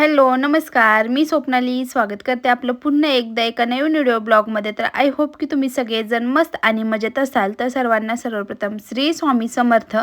Hello नमस्कार. मी स्वप्नाली स्वागत करते आपलं पुन्हा एकदा एका नवीन व्हिडिओ ब्लॉगमध्ये तर आय होप की तुम्ही सगळेजण मस्त आणि मजेत असाल. तर सर्वांना सर्वप्रथम श्री स्वामी समर्थ.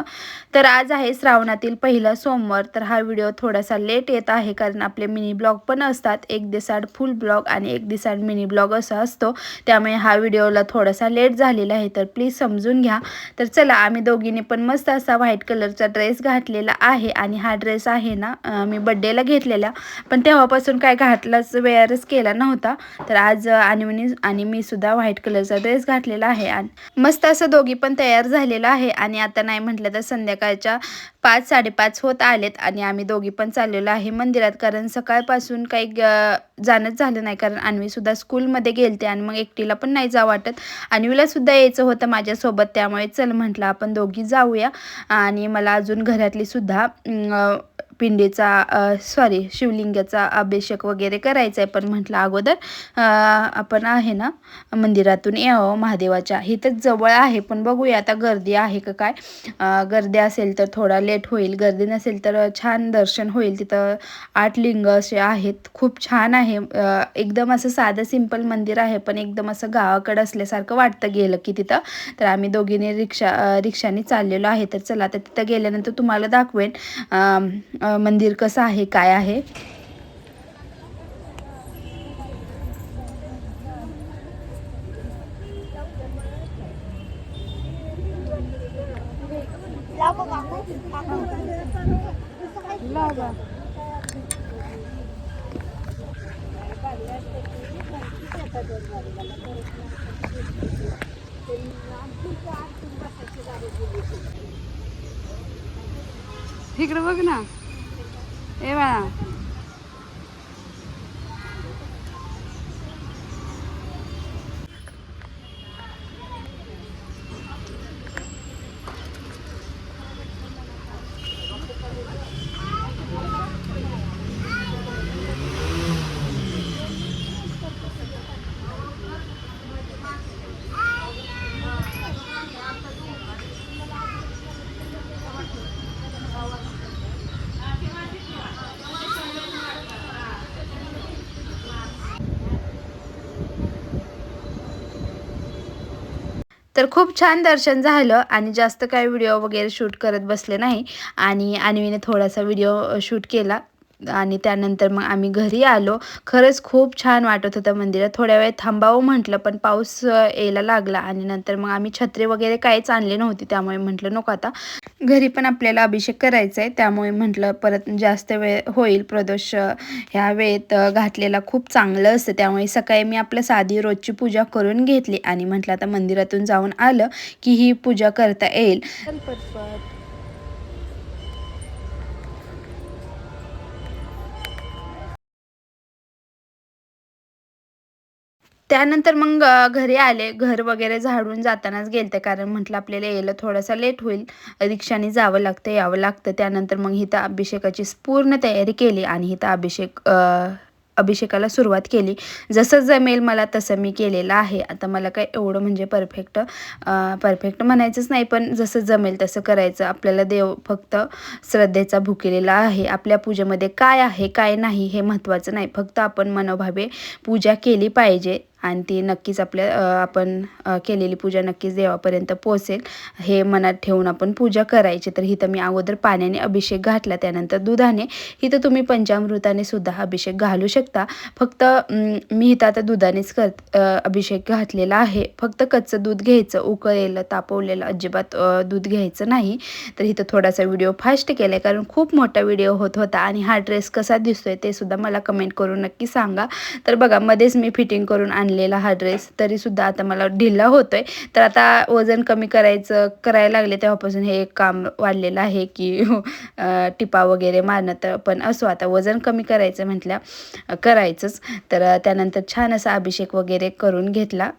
तर आज आहे श्रावणातील पहिला सोमवार. तर हा व्हिडिओ थोडासा लेट येत आहे कारण आपले मिनी ब्लॉग पण असतात. एक दिसाड फुल ब्लॉग आणि एक दिसाड मिनी ब्लॉग असा असतो. त्यामुळे हा व्हिडिओला थोडासा लेट झालेला आहे. तर प्लीज समजून घ्या. तर चला आम्ही दोघींनी पण मस्त असा व्हाईट कलरचा ड्रेस घातलेला आहे. आणि हा ड्रेस आहे ना मी बड्डेला घेतलेला. पण तेव्हापासून काय घातलाच वेअरच केला नव्हता. तर आज आणि आणि मी सुद्धा व्हाईट कलरचा ड्रेस घातलेला आहे आणि मस्त असं दोघी पण तयार झालेलं आहे. आणि आता नाही म्हटलं तर संध्याकाळच्या पाच साडेपाच होत आलेत आणि आम्ही दोघी पण चाललेलो आहे मंदिरात. कारण सकाळपासून काही जाणंच झालं नाही. कारण अन्वीसुद्धा स्कूलमध्ये गेलते आणि मग एकटीला पण नाही जा वाटत. अन्वीलासुद्धा यायचं होतं माझ्यासोबत. त्यामुळे चल म्हटलं आपण दोघी जाऊया. आणि मला अजून घरातली सुद्धा पिंडीचा सॉरी शिवलिंगाचा अभिषेक वगैरे करायचा आहे पण म्हटलं अगोदर आपण आहे ना मंदिरातून यावं महादेवाच्या. इथंच जवळ आहे पण बघूया आता गर्दी आहे का काय. गर्दी असेल तर थोडा लेट होईल गर्दी नसेल तर छान दर्शन होईल. तिथं आठ लिंग असे आहेत खूप छान आहे. एकदम असं साधं सिंपल मंदिर आहे पण एकदम असं गावाकडं असल्यासारखं वाटतं गेलं की तिथं. तर आम्ही दोघींनी रिक्षा रिक्षाने चाललेलो आहे. तर चला आता तिथं गेल्यानंतर तुम्हाला दाखवेन. मंदिर कसं आहे काय आहे? इकडे बघ ना. Ei. तर खूप छान दर्शन झालं आणि जास्त काही व्हिडिओ वगैरे शूट करत बसले नाही. आणि अन्वीने थोडासा व्हिडिओ शूट केला. आणि त्यानंतर मग आम्ही घरी आलो. खरंच खूप छान वाटत होतं मंदिरात. थोड्या वेळ थांबावं म्हटलं पण पाऊस यायला लागला आणि नंतर मग आम्ही छत्री वगैरे काहीच आणली नव्हती. त्यामुळे म्हटलं नको आता घरी पण आपल्याला अभिषेक करायचा आहे. त्यामुळे म्हटलं परत जास्त वेळ होईल प्रदोष ह्या वेळेत घातलेला खूप चांगलं असतं. त्यामुळे सकाळी मी आपलं साधी रोजची पूजा करून घेतली आणि म्हटलं आता मंदिरातून जाऊन आलं की ही पूजा करता येईल. त्यानंतर मग घरी आले. घर वगैरे झाडून जातानाच गेलते. कारण म्हटलं आपल्याला यायला थोडासा लेट होईल. रिक्षाने जावं लागतं यावं लागतं. त्यानंतर मग हिथं अभिषेकाची पूर्ण तयारी केली आणि इथं अभिषेक अभिषेकाला सुरुवात केली. जसं जमेल मला तसं मी केलेलं आहे. आता मला काय एवढं म्हणजे परफेक्ट परफेक्ट म्हणायचंच नाही. पण जसं जमेल तसं करायचं. आपल्याला देव फक्त श्रद्धेचा भुकेलेला आहे. आपल्या पूजेमध्ये काय आहे काय नाही हे महत्त्वाचं नाही. फक्त आपण मनोभावे पूजा केली पाहिजे. आणि ती नक्कीच आपल्या आपण केलेली पूजा नक्कीच देवापर्यंत पोहोचेल. हे मनात ठेवून आपण पूजा करायची. तर इथं मी अगोदर पाण्याने अभिषेक घातला त्यानंतर दुधाने. इथं तुम्ही पंचामृताने सुद्धा अभिषेक घालू शकता. फक्त मी इथं आता दुधानेच कर अभिषेक घातलेला आहे. फक्त कच्चं दूध घ्यायचं उकळलेलं तापवलेलं अजिबात दूध घ्यायचं नाही. तर इथं थोडासा व्हिडिओ फास्ट केला आहे कारण खूप मोठा व्हिडिओ होत होता आणि हा ड्रेस कसा दिसतोय ते सुद्धा मला कमेंट करून नक्की सांगा. तर बघा मध्येच मी फिटिंग करून आणलेला हा ड्रेस तरीसुद्धा आता मला ढिल्ला होतोय. तर आता वजन कमी करायचं करायला लागले तेव्हापासून हे एक काम वाढलेलं आहे की टिपा वगैरे मारणं. तर पण असो आता वजन कमी करायचं म्हटल्या करायचंच. तर त्यानंतर छान असा अभिषेक वगैरे करून घेतला.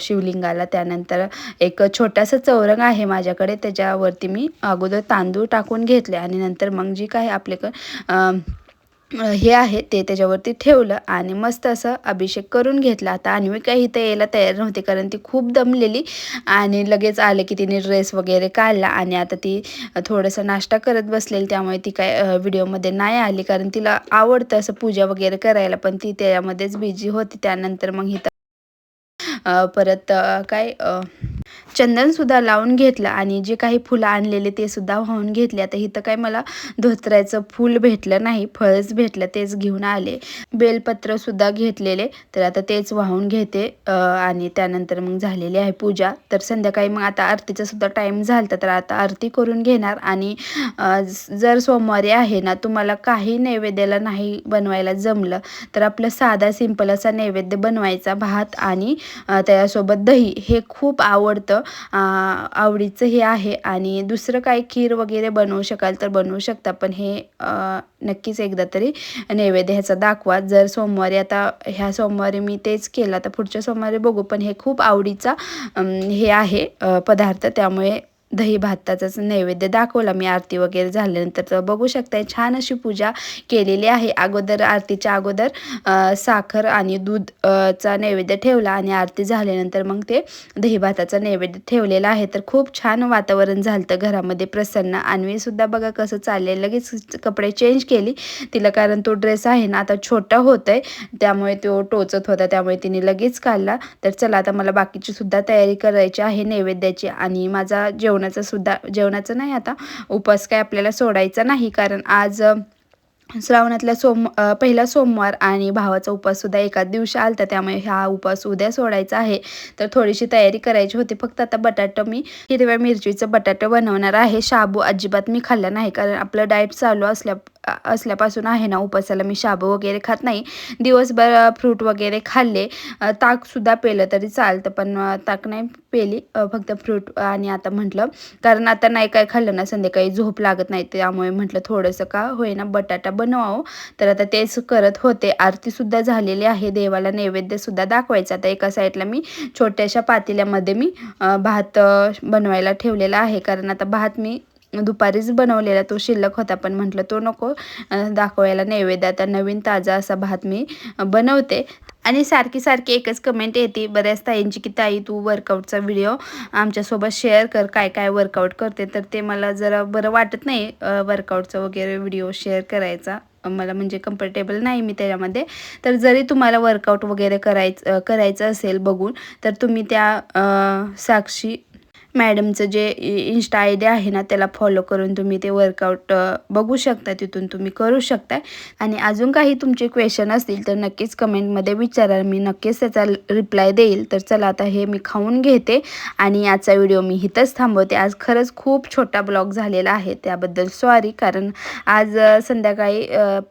शिवलिंगाला त्यानंतर एक छोटासा चौरंग आहे माझ्याकडे. त्याच्यावरती मी अगोदर तांदूळ टाकून घेतले. आणि नंतर मग जी काय आपल्याकडं हे आहे ते त्याच्यावरती ठेवलं आणि मस्त असं अभिषेक करून घेतला. आता आणि मी काही इथं यायला तयार नव्हते कारण ती खूप दमलेली आणि लगेच आले की तिने ड्रेस वगैरे काढला आणि आता ती थोडंसं नाश्ता करत बसलेली त्यामुळे ती काय व्हिडिओमध्ये नाही आली कारण तिला आवडतं असं पूजा वगैरे करायला पण ती त्याच्यामध्येच बिझी होती. त्यानंतर मग इथं परत काय चंदनसुद्धा लावून घेतलं आणि जे काही फुलं आणलेले ते सुद्धा वाहून घेतले. आता इथं काय मला धोत्र्याचं फूल भेटलं नाही फळच भेटलं तेच घेऊन आले. बेलपत्रसुद्धा घेतलेले तर आता तेच वाहून घेते आणि त्यानंतर मग झालेली आहे पूजा. तर संध्याकाळी मग आता आरतीचा सुद्धा टाईम झाला तर आता आरती करून घेणार. आणि जर सोमवारी आहे ना तुम्हाला काही नैवेद्याला नाही बनवायला जमलं तर आपलं साधा सिंपल असा नैवेद्य बनवायचा. भात आणि त्याच्यासोबत दही हे खूप आवडतं. होतं. आवडीचं हे आहे आणि दुसरं काही खीर वगैरे बनवू शकाल तर बनवू शकता. पण हे नक्कीच एकदा तरी नैवेद्य ह्याचा दाखवा. जर सोमवारी आता ह्या सोमवारी मी तेच केलं. तर पुढच्या सोमवारी बघू. पण हे खूप आवडीचा हे आहे पदार्थ. त्यामुळे दही भाताचाच नैवेद्य दाखवला. मी आरती वगैरे झाल्यानंतर तर बघू शकताय छान अशी पूजा केलेली आहे. अगोदर आरतीच्या अगोदर साखर आणि दूध चा नैवेद्य ठेवला आणि आरती झाल्यानंतर मग ते दही भाताचा नैवेद्य ठेवलेला आहे. तर खूप छान वातावरण झालं घरामध्ये. प्रसन्न आणि सुद्धा बघा कसं चालले लगेच कपडे चेंज केली. तिला कारण तो ड्रेस आहे ना आता छोटा होत आहे त्यामुळे तो टोचत होता. त्यामुळे तिने लगेच काढला. तर चला आता मला बाकीची सुद्धा तयारी करायची आहे नैवेद्याची. आणि माझा जेवण जेवणाचा सुद्धा जेवणाचं नाही आता उपवास काय आपल्याला सोडायचा नाही. कारण आज श्रावणातला सोम पहिला सोमवार आणि भावाचा उपवाससुद्धा एकाच दिवशी आलता. त्यामुळे हा उपवास उद्या सोडायचा आहे. तर थोडीशी तयारी करायची होती. फक्त आता बटाटं मी हिरव्या मिरचीचं बटाटं बनवणार आहे. शाबू अजिबात मी खाल्ला नाही. कारण आपलं डाएट चालू असल्या असल्यापासून आहे ना उपासाला मी शाबू वगैरे खात नाही. दिवसभर फ्रूट वगैरे खाल्ले. ताकसुद्धा पेलं तरी चालतं पण ताक नाही पेली. फक्त फ्रूट आणि आता म्हटलं कारण आता नाही काय खाल्लं ना संध्याकाळी झोप लागत नाही त्यामुळे म्हटलं थोडंसं का होईना बटाटा बनवावं. तर आता तेच करत होते. आरतीसुद्धा झालेली आहे देवाला नैवेद्यसुद्धा दाखवायचा. आता एका साईडला मी छोट्याशा पातेल्यामध्ये मी भात बनवायला ठेवलेला आहे. कारण आता भात मी दुपारीच बनवलेला तो शिल्लक होता पण म्हटलं तो नको दाखवायला नैवेद्यात नवीन ताजा असा भात मी बनवते. आणि सारखी सारखी एकच कमेंट येते बऱ्याच ताईंची की ताई तू वर्कआउटचा व्हिडिओ आमच्यासोबत शेअर कर काय काय वर्कआउट करते. तर ते मला जरा बरं वाटत नाही वर्कआउटचा वगैरे व्हिडिओ शेअर करायचा. मला म्हणजे कम्फर्टेबल नाही मी त्याच्यामध्ये. तर जरी तुम्हाला वर्कआउट वगैरे करायचं करायचं असेल बघून तर तुम्ही त्या साक्षी मॅडमचं जे इन्स्टा आय डी आहे ना त्याला फॉलो करून तुम्ही ते वर्कआउट बघू शकता तिथून तुम्ही करू शकता. आणि अजून काही तुमचे क्वेश्चन असतील तर नक्कीच कमेंटमध्ये विचारा. मी नक्कीच त्याचा रिप्लाय देईल. तर चला आता हे मी खाऊन घेते. आणि आजचा व्हिडिओ मी इथंच थांबवते. आज खरंच खूप छोटा ब्लॉग झालेला आहे. त्याबद्दल सॉरी कारण आज संध्याकाळी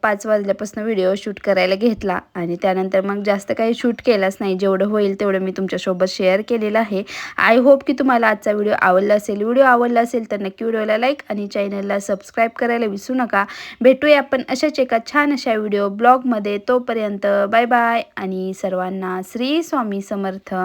पाच वाजल्यापासून व्हिडिओ शूट करायला घेतला. आणि त्यानंतर मग जास्त काही शूट केलाच नाही. जेवढं होईल तेवढं मी तुमच्यासोबत शेअर केलेलं आहे. आय होप की तुम्हाला आजचा व्हिडिओ आवडला असेल व्हिडिओ आवडला असेल तर नक्की व्हिडिओला लाईक आणि चॅनलला सबस्क्राईब करायला विसरू नका. भेटूया आपण अशाच एका छान अशा व्हिडिओ ब्लॉगमध्ये. तोपर्यंत बाय बाय आणि सर्वांना श्री स्वामी समर्थ.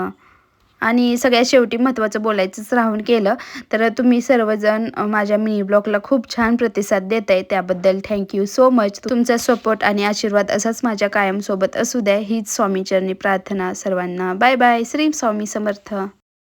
आणि सगळ्यात शेवटी महत्त्वाचं बोलायचंच राहून केलं तर तुम्ही सर्वजण माझ्या मिनी ब्लॉगला खूप छान प्रतिसाद देत आहे त्याबद्दल थँक्यू सो मच तुमचा सपोर्ट आणि आशीर्वाद असाच माझ्या कायमसोबत असू द्या. हीच स्वामीचरणी प्रार्थना सर्वांना. Bye bye. श्री स्वामी समर्थ.